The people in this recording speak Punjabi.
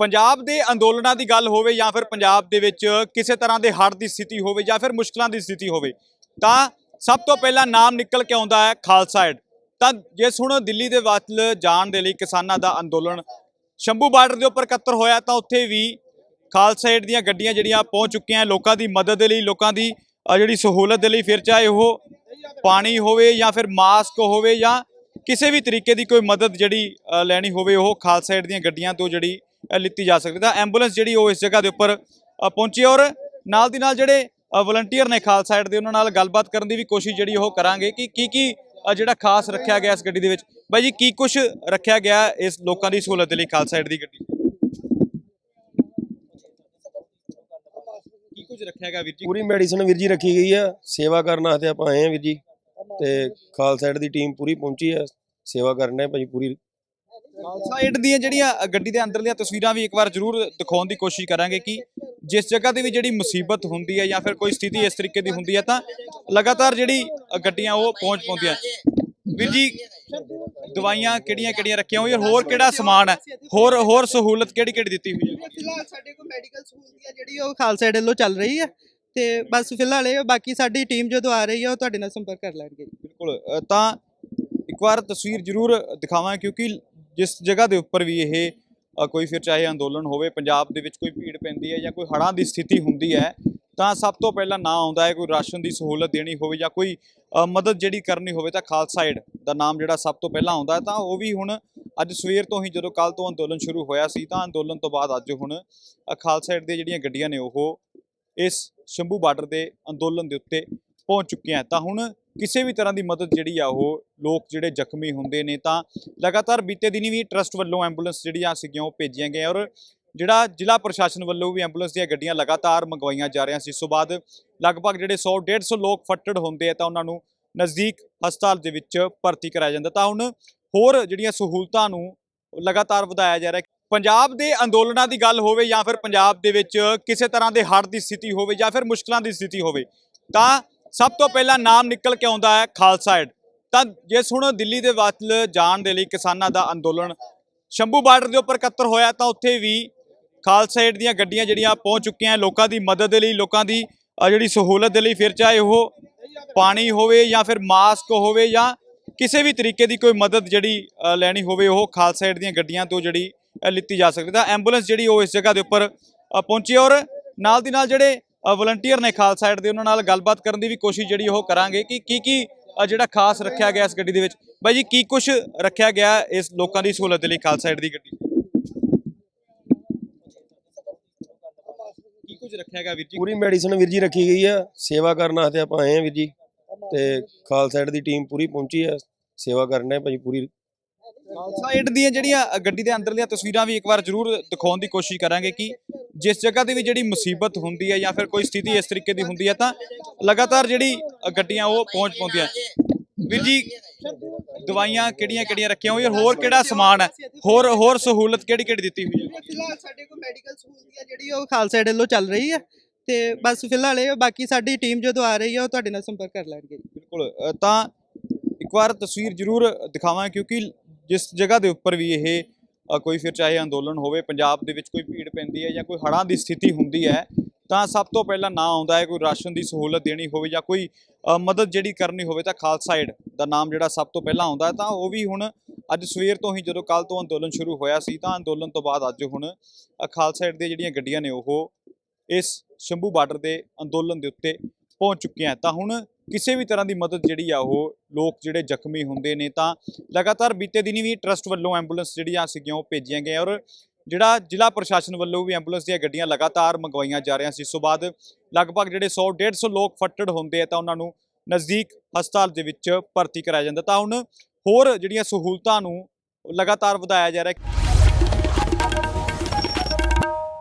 ਪੰਜਾਬ ਦੇ ਅੰਦੋਲਨਾਂ ਦੀ ਗੱਲ ਹੋਵੇ ਜਾਂ ਫਿਰ ਪੰਜਾਬ ਦੇ ਵਿੱਚ ਕਿਸੇ ਤਰ੍ਹਾਂ ਦੇ ਹੜ੍ਹ ਦੀ ਸਥਿਤੀ ਹੋਵੇ ਜਾਂ ਫਿਰ ਮੁਸ਼ਕਲਾਂ ਦੀ ਸਥਿਤੀ ਹੋਵੇ, ਤਾਂ ਸਭ ਤੋਂ ਪਹਿਲਾਂ ਨਾਮ ਨਿਕਲ ਕੇ ਆਉਂਦਾ ਹੈ ਖਾਲਸਾ ਏਡ ਤਾਂ ਜੇ ਹੁਣ ਦਿੱਲੀ ਦੇ ਵੱਲ ਜਾਣ ਦੇ ਲਈ ਕਿਸਾਨਾਂ ਦਾ ਅੰਦੋਲਨ, ਸ਼ੰਭੂ ਬਾਰਡਰ ਦੇ ਉੱਪਰ ਇਕੱਤਰ ਹੋਇਆ, ਤਾਂ ਉੱਥੇ ਵੀ ਖਾਲਸਾ ਏਡ ਦੀਆਂ ਗੱਡੀਆਂ ਜਿਹੜੀਆਂ ਪਹੁੰਚ ਚੁੱਕੀਆਂ ਲੋਕਾਂ ਦੀ ਮਦਦ ਦੇ ਲਈ, ਲੋਕਾਂ ਦੀ ਜਿਹੜੀ ਸਹੂਲਤ ਦੇ ਲਈ ਫਿਰ ਚਾਹੇ ਉਹ ਪਾਣੀ ਹੋਵੇ ਜਾਂ ਫਿਰ ਮਾਸਕ ਹੋਵੇ ਜਾਂ ਕਿਸੇ ਵੀ ਤਰੀਕੇ ਦੀ ਕੋਈ ਮਦਦ ਜਿਹੜੀ ਲੈਣੀ ਹੋਵੇ, ਉਹ ਖਾਲਸਾ ਏਡ ਦੀਆਂ ਗੱਡੀਆਂ ਤੋਂ ਜਿਹੜੀ ਲਿੱਤੀ ਜਾ ਸਕਦੀ ਤਾਂ ਐਂਬੂਲੈਂਸ ਜਿਹੜੀ ਉਹ ਇਸ ਜਗ੍ਹਾ ਦੇ ਉੱਪਰ ਪਹੁੰਚੀ ਔਰ ਨਾਲ ਦੀ ਨਾਲ ਜਿਹੜੇ ਵਲੰਟੀਅਰ ਨੇ ਖਾਲਸਾ ਏਡ ਦੇ ਉਹਨਾਂ ਨਾਲ ਗੱਲਬਾਤ ਕਰਨ ਦੀ ਵੀ ਕੋਸ਼ਿਸ਼ ਜਿਹੜੀ ਉਹ ਕਰਾਂਗੇ ਕਿ ਕੀ ਕੀ ਜਿਹੜਾ ਖਾਸ ਰੱਖਿਆ ਗਿਆ ਇਸ ਗੱਡੀ ਦੇ ਵਿੱਚ। ਬਾਈ ਜੀ, ਕੀ ਕੁਝ ਰੱਖਿਆ ਗਿਆ ਇਸ ਲੋਕਾਂ ਦੀ ਸਹੂਲਤ ਦੇ ਲਈ ਖਾਲਸਾ ਏਡ ਦੀ ਗੱਡੀ? ਕੀ ਕੁਝ ਰੱਖਿਆ ਗਿਆ ਵੀਰ ਜੀ? ਪੂਰੀ ਮੈਡੀਸਨ ਵੀਰ ਜੀ ਰੱਖੀ ਗਈ ਆ ਸੇਵਾ ਕਰਨ ਵਾਸਤੇ ਆਪਾਂ ਆਏ ਆ ਵੀਰ ਜੀ। ਤੇ ਖਾਲਸਾ ਏਡ ਦੀ ਟੀਮ ਪੂਰੀ ਪਹੁੰਚੀ ਆ ਸੇਵਾ ਕਰਨੇ ਭਾਜੀ ਪੂਰੀ ਖਾਲਸਾ ਏਡ ਦੀਆਂ ਜਿਹੜੀਆਂ ਗੱਡੀ ਦੇ ਅੰਦਰਲੀਆਂ ਤਸਵੀਰਾਂ ਵੀ ਇੱਕ ਵਾਰ ਜ਼ਰੂਰ ਦਿਖਾਉਣ ਦੀ ਕੋਸ਼ਿਸ਼ ਕਰਾਂਗੇ ਕਿ ਜਿਸ ਜਗ੍ਹਾ ਤੇ ਵੀ ਜਿਹੜੀ ਮੁਸੀਬਤ ਹੁੰਦੀ ਹੈ ਜਾਂ ਫਿਰ ਕੋਈ ਸਥਿਤੀ ਇਸ ਤਰੀਕੇ ਦੀ ਹੁੰਦੀ ਹੈ ਤਾਂ ਲਗਾਤਾਰ ਜਿਹੜੀ ਗੱਡੀਆਂ ਉਹ ਪਹੁੰਚ ਪਾਉਂਦੀਆਂ। ਵੀਰ ਜੀ ਦਵਾਈਆਂ ਕਿਹੜੀਆਂ ਕਿਹੜੀਆਂ ਰੱਖੀਆਂ ਹੋਈਆਂ? ਹੋਰ ਕਿਹੜਾ ਸਮਾਨ ਹੈ? ਹੋਰ ਹੋਰ ਸਹੂਲਤ ਕਿਹੜੀ ਕਿਹੜੀ ਦਿੱਤੀ ਹੋਈ ਹੈ? ਫਿਲਹਾਲ ਸਾਡੇ ਕੋਲ ਮੈਡੀਕਲ ਸਹੂਲਤ ਹੈ ਜਿਹੜੀ ਉਹ ਖਾਲਸਾ ਏਡ ਵੱਲੋਂ ਚੱਲ ਰਹੀ ਹੈ ਤੇ ਬਸ ਫਿਲਹਾਲ ਇਹ ਬਾਕੀ ਸਾਡੀ ਟੀਮ ਜਦੋਂ ਆ ਰਹੀ ਹੈ ਉਹ ਤੁਹਾਡੇ ਨਾਲ ਸੰਪਰਕ ਕਰ ਲੈਣਗੇ ਬਿਲਕੁਲ ਤਾਂ ਇੱਕ ਵਾਰ ਤਸਵੀਰ ਜ਼ਰੂਰ ਦਿਖਾਵਾਂ ਕਿਉਂਕਿ ਜਿਸ ਜਗ੍ਹਾ ਦੇ ਉੱਪਰ ਵੀ ਇਹ ਕੋਈ ਫਿਰ ਚਾਹੇ ਅੰਦੋਲਨ ਹੋਵੇ ਪੰਜਾਬ ਦੇ ਵਿੱਚ ਕੋਈ ਭੀੜ ਪੈਂਦੀ ਹੈ ਜਾਂ ਕੋਈ ਹੜ੍ਹਾਂ ਦੀ ਸਥਿਤੀ ਹੁੰਦੀ ਹੈ ਤਾਂ ਸਭ ਤੋਂ ਪਹਿਲਾਂ ਨਾਂ ਆਉਂਦਾ ਹੈ ਕੋਈ ਰਾਸ਼ਨ ਦੀ ਸਹੂਲਤ ਦੇਣੀ ਹੋਵੇ ਜਾਂ ਕੋਈ ਮਦਦ ਜਿਹੜੀ ਕਰਨੀ ਹੋਵੇ ਤਾਂ ਖਾਲਸਾ ਏਡ ਦਾ ਨਾਮ ਜਿਹੜਾ ਸਭ ਤੋਂ ਪਹਿਲਾਂ ਆਉਂਦਾ ਹੈ ਤਾਂ ਉਹ ਵੀ ਹੁਣ ਅੱਜ ਸਵੇਰ ਤੋਂ ਹੀ ਜਦੋਂ ਕੱਲ ਤੋਂ ਅੰਦੋਲਨ ਸ਼ੁਰੂ ਹੋਇਆ ਸੀ ਤਾਂ ਅੰਦੋਲਨ ਤੋਂ ਬਾਅਦ ਅੱਜ ਹੁਣ ਅ, ਖਾਲਸਾ ਏਡ ਦੀਆਂ ਜਿਹੜੀਆਂ ਗੱਡੀਆਂ ਨੇ ਉਹ ਇਸ ਸ਼ੰਭੂ ਬਾਰਡਰ ਦੇ ਅੰਦੋਲਨ ਦੇ ਉੱਤੇ ਪਹੁੰਚ ਚੁੱਕੀਆਂ ਤਾਂ ਹੁਣ ਕਿਸੇ ਵੀ ਤਰ੍ਹਾਂ ਦੀ ਮਦਦ ਜਿਹੜੀ ਆ ਉਹ ਲੋਕ ਜਿਹੜੇ ਜ਼ਖਮੀ ਹੁੰਦੇ ਨੇ ਤਾਂ ਲਗਾਤਾਰ ਬੀਤੇ ਦਿਨੀ ਵੀ ਟਰਸਟ ਵੱਲੋਂ ਐਂਬੂਲੈਂਸ ਜਿਹੜੀਆਂ ਸੀਗੀਆਂ ਉਹ ਭੇਜੀਆਂ ਗਈਆਂ ਔਰ ਜਿਹੜਾ ਜ਼ਿਲ੍ਹਾ ਪ੍ਰਸ਼ਾਸਨ ਵੱਲੋਂ ਵੀ ਐਂਬੂਲੈਂਸ ਦੀਆਂ ਗੱਡੀਆਂ ਲਗਾਤਾਰ ਮੰਗਵਾਈਆਂ ਜਾ ਰਹੀਆਂ ਸੀ। ਇਸ ਤੋਂ ਬਾਅਦ ਲਗਭਗ ਜਿਹੜੇ 100 150 ਲੋਕ ਫੱਟੜ ਹੁੰਦੇ ਆ ਤਾਂ ਉਹਨਾਂ ਨੂੰ ਨਜ਼ਦੀਕ ਹਸਪਤਾਲ ਦੇ ਵਿੱਚ ਭਰਤੀ ਕਰਾਇਆ ਜਾਂਦਾ। ਤਾਂ ਹੁਣ ਹੋਰ ਜਿਹੜੀਆਂ ਸਹੂਲਤਾਂ ਨੂੰ ਲਗਾਤਾਰ ਵਧਾਇਆ ਜਾ ਰਿਹਾ ਪੰਜਾਬ ਦੇ ਅੰਦੋਲਨਾਂ ਦੀ ਗੱਲ ਹੋਵੇ ਜਾਂ ਫਿਰ ਪੰਜਾਬ ਦੇ ਵਿੱਚ ਕਿਸੇ ਤਰ੍ਹਾਂ ਦੇ ਹੜ੍ਹ ਦੀ ਸਥਿਤੀ ਹੋਵੇ ਜਾਂ ਫਿਰ ਮੁਸ਼ਕਲਾਂ ਦੀ ਸਥਿਤੀ ਹੋਵੇ ਤਾਂ ਸਭ ਤੋਂ ਪਹਿਲਾਂ ਨਾਮ ਨਿਕਲ ਕੇ ਆਉਂਦਾ ਹੈ ਖਾਲਸਾ ਏਡ ਤਾਂ ਜੇ ਹੁਣ ਦਿੱਲੀ ਦੇ ਵੱਲ ਜਾਣ ਦੇ ਲਈ ਕਿਸਾਨਾਂ ਦਾ ਅੰਦੋਲਨ ਸ਼ੰਭੂ ਬਾਰਡਰ ਦੇ ਉੱਪਰ ਇਕੱਤਰ ਹੋਇਆ, ਤਾਂ ਉੱਥੇ ਵੀ ਖਾਲਸਾ ਏਡ ਦੀਆਂ ਗੱਡੀਆਂ ਜਿਹੜੀਆਂ ਪਹੁੰਚ ਚੁੱਕੀਆਂ ਲੋਕਾਂ ਦੀ ਮਦਦ ਦੇ ਲਈ, ਲੋਕਾਂ ਦੀ ਜਿਹੜੀ ਸਹੂਲਤ ਦੇ ਲਈ, ਫਿਰ ਚਾਹੇ ਉਹ ਪਾਣੀ ਹੋਵੇ ਜਾਂ ਫਿਰ ਮਾਸਕ ਹੋਵੇ ਜਾਂ ਕਿਸੇ ਵੀ ਤਰੀਕੇ ਦੀ ਕੋਈ ਮਦਦ ਜਿਹੜੀ ਲੈਣੀ ਹੋਵੇ, ਉਹ ਖਾਲਸਾ ਏਡ ਦੀਆਂ ਗੱਡੀਆਂ ਤੋਂ ਜਿਹੜੀ ਲਿੱਤੀ ਜਾ ਸਕਦੀ ਤਾਂ ਐਂਬੂਲੈਂਸ ਜਿਹੜੀ ਉਹ ਇਸ ਜਗ੍ਹਾ ਦੇ ਉੱਪਰ ਪਹੁੰਚੀ ਔਰ ਨਾਲ ਦੀ ਨਾਲ ਜਿਹੜੇ ਵਲੰਟੀਅਰ ਨੇ ਖਾਲਸਾ ਏਡ ਦੇ ਉਹਨਾਂ ਨਾਲ ਗੱਲਬਾਤ ਕਰਨ ਦੀ ਵੀ ਕੋਸ਼ਿਸ਼ ਜਿਹੜੀ ਉਹ ਕਰਾਂਗੇ ਕਿ ਕੀ ਕੀ ਜਿਹੜਾ ਖਾਸ ਰੱਖਿਆ ਗਿਆ ਇਸ ਗੱਡੀ ਦੇ ਵਿੱਚ। ਬਾਈ ਜੀ ਕੀ ਕੁਝ ਰੱਖਿਆ ਗਿਆ ਇਸ ਲੋਕਾਂ ਦੀ ਸਹੂਲਤ ਦੇ ਲਈ ਖਾਲਸਾ ਏਡ ਦੀ ਗੱਡੀ? ਕੀ ਕੁਝ ਰੱਖਿਆ ਗਿਆ ਵੀਰ ਜੀ? ਪੂਰੀ ਮੈਡੀਸਨ ਵੀਰ ਜੀ ਰੱਖੀ ਗਈ ਆ। ਸੇਵਾ ਕਰਨ ਵਾਸਤੇ ਆਪਾਂ ਆਏ ਆ ਵੀਰ ਜੀ। ਤੇ ਖਾਲਸਾ ਏਡ ਦੀ ਟੀਮ ਪੂਰੀ ਪਹੁੰਚੀ ਆ। ਸੇਵਾ ਕਰਨੇ ਭਾਜੀ ਪੂਰੀ। ਖਾਲਸਾ ਏਡ ਦੀਆਂ ਜਿਹੜੀਆਂ ਗੱਡੀ ਦੇ ਅੰਦਰਲੀਆਂ ਤਸਵੀਰਾਂ ਵੀ ਇੱਕ ਵਾਰ ਜ਼ਰੂਰ ਦਿਖਾਉਣ ਦੀ ਕੋਸ਼ਿਸ਼ ਕਰਾਂਗੇ ਕਿ ਜਿਸ ਜਗ੍ਹਾ ਤੇ ਵੀ ਜਿਹੜੀ ਮੁਸੀਬਤ ਹੁੰਦੀ ਹੈ ਜਾਂ ਫਿਰ ਕੋਈ ਸਥਿਤੀ ਇਸ ਤਰੀਕੇ ਦੀ ਹੁੰਦੀ ਹੈ ਤਾਂ ਲਗਾਤਾਰ ਜਿਹੜੀ ਗੱਡੀਆਂ ਉਹ ਪਹੁੰਚ ਪਾਉਂਦੀਆਂ। ਵੀਰ ਜੀ ਦਵਾਈਆਂ ਕਿਹੜੀਆਂ ਕਿਹੜੀਆਂ ਰੱਖੀਆਂ ਹੋਈਆਂ? ਹੋਰ ਕਿਹੜਾ ਸਮਾਨ ਹੈ? ਹੋਰ ਹੋਰ ਸਹੂਲਤ ਕਿਹੜੀ ਕਿਹੜੀ ਦਿੱਤੀ ਹੋਈ ਹੈ? ਫਿਲਹਾਲ ਸਾਡੇ ਕੋਲ ਮੈਡੀਕਲ ਸਹੂਲਤ ਹੈ ਜਿਹੜੀ ਉਹ ਖਾਲਸਾ ਏਡ ਵੱਲੋਂ ਚੱਲ ਰਹੀ ਹੈ ਤੇ ਬਸ ਫਿਲਹਾਲ ਇਹ ਬਾਕੀ ਸਾਡੀ ਟੀਮ ਜਦੋਂ ਆ ਰਹੀ ਹੈ ਉਹ ਤੁਹਾਡੇ ਨਾਲ ਸੰਪਰਕ ਕਰ ਲੈਣਗੇ ਬਿਲਕੁਲ ਤਾਂ ਇੱਕ ਵਾਰ ਤਸਵੀਰ ਜ਼ਰੂਰ ਦਿਖਾਵਾਂ ਕਿਉਂਕਿ ਜਿਸ ਜਗ੍ਹਾ ਦੇ ਉੱਪਰ ਵੀ ਇਹ ਕੋਈ ਫਿਰ ਚਾਹੇ ਅੰਦੋਲਨ ਹੋਵੇ ਪੰਜਾਬ ਦੇ ਵਿੱਚ ਕੋਈ ਭੀੜ ਪੈਂਦੀ ਹੈ ਜਾਂ ਕੋਈ ਹੜ੍ਹਾਂ ਦੀ ਸਥਿਤੀ ਹੁੰਦੀ ਹੈ ਤਾਂ ਸਭ ਤੋਂ ਪਹਿਲਾਂ ਨਾਂ ਆਉਂਦਾ ਹੈ ਕੋਈ ਰਾਸ਼ਨ ਦੀ ਸਹੂਲਤ ਦੇਣੀ ਹੋਵੇ ਜਾਂ ਕੋਈ ਮਦਦ ਜਿਹੜੀ ਕਰਨੀ ਹੋਵੇ ਤਾਂ ਖਾਲਸਾ ਏਡ ਦਾ ਨਾਮ ਜਿਹੜਾ ਸਭ ਤੋਂ ਪਹਿਲਾਂ ਆਉਂਦਾ ਹੈ ਤਾਂ ਉਹ ਵੀ ਹੁਣ ਅੱਜ ਸਵੇਰ ਤੋਂ ਹੀ ਜਦੋਂ ਕੱਲ ਤੋਂ ਅੰਦੋਲਨ ਸ਼ੁਰੂ ਹੋਇਆ ਸੀ ਤਾਂ ਅੰਦੋਲਨ ਤੋਂ ਬਾਅਦ ਅੱਜ ਹੁਣ ਅ, ਖਾਲਸਾ ਏਡ ਦੀਆਂ ਜਿਹੜੀਆਂ ਗੱਡੀਆਂ ਨੇ ਉਹ ਇਸ ਸ਼ੰਭੂ ਬਾਰਡਰ ਦੇ ਅੰਦੋਲਨ ਦੇ ਉੱਤੇ ਪਹੁੰਚ ਚੁੱਕੀਆਂ ਤਾਂ ਹੁਣ ਕਿਸੇ ਵੀ ਤਰ੍ਹਾਂ ਦੀ ਮਦਦ ਜਿਹੜੀ ਆ ਉਹ ਲੋਕ ਜਿਹੜੇ ਜ਼ਖਮੀ ਹੁੰਦੇ ਨੇ, ਤਾਂ ਲਗਾਤਾਰ ਬੀਤੇ ਦਿਨੀ ਵੀ ਟਰਸਟ ਵੱਲੋਂ ਐਂਬੂਲੈਂਸ ਜਿਹੜੀਆਂ ਸੀਗੀਆਂ ਉਹ ਭੇਜੀਆਂ ਗਈਆਂ ਔਰ ਜਿਹੜਾ ਜ਼ਿਲ੍ਹਾ ਪ੍ਰਸ਼ਾਸਨ ਵੱਲੋਂ ਵੀ ਐਂਬੂਲੈਂਸ ਦੀਆਂ ਗੱਡੀਆਂ ਲਗਾਤਾਰ ਮੰਗਵਾਈਆਂ ਜਾ ਰਹੀਆਂ ਸੀ। ਇਸ ਤੋਂ ਬਾਅਦ ਲਗਭਗ ਜਿਹੜੇ 100 150 ਲੋਕ ਫੱਟੜ ਹੁੰਦੇ ਆ ਤਾਂ ਉਹਨਾਂ ਨੂੰ ਨਜ਼ਦੀਕ ਹਸਪਤਾਲ ਦੇ ਵਿੱਚ ਭਰਤੀ ਕਰਾਇਆ ਜਾਂਦਾ। ਤਾਂ ਹੁਣ ਹੋਰ ਜਿਹੜੀਆਂ ਸਹੂਲਤਾਂ ਨੂੰ ਲਗਾਤਾਰ ਵਧਾਇਆ ਜਾ ਰਿਹਾ ਹੈ